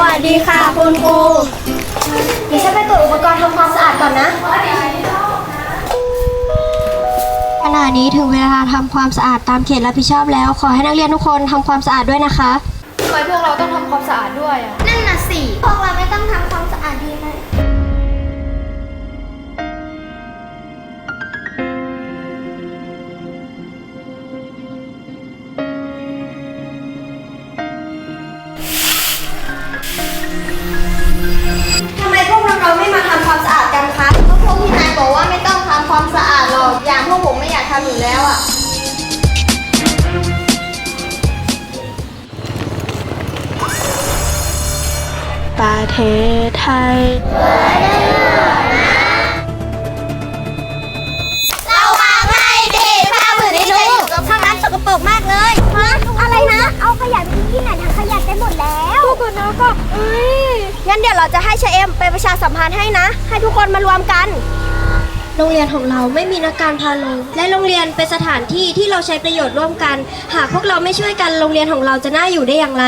วัสดีค่ะคุณครูเดี๋ยวฉันไปตรวจอุปกรณ์ทำความสะอาดก่อนนะ ขณะนี้ถึงเวลาทำความสะอาดตามเขตรับผิดชอบแล้ว ขอให้นักเรียนทุกคนทำความสะอาดด้วยนะคะ ทำไมพวกเราต้องทำความสะอาดด้วยอะนั่นน่ะสิ พวกเรา ทำไมพวกเราไม่มาทำความสะอาดกันคะก็พวกพี่นายบอกว่าไม่ต้องทำความสะอาดหรอก อย่างพวกผมไม่อยากทำอยู่แล้วอะ ประเทศไทยระวังให้ดีผ้าผืนนี้จะอยู่กับข้างนั้นสกปรกมากเลยฮะอะไรนะ เอาขยะไปทิ้งที่ไหนถังขยะเต็มหมดแล้วทุกคนนะก็เอ้ย งั้นเดี๋ยวเราจะให้เชเอมไปประชาสัมพันธ์ให้นะ ให้ทุกคนมารวมกัน โรงเรียนของเราไม่มีนักการพาลงและโรงเรียนเป็นสถานที่ที่เราใช้ประโยชน์ร่วมกัน หากพวกเราไม่ช่วยกันโรงเรียนของเราจะน่าอยู่ได้อย่างไร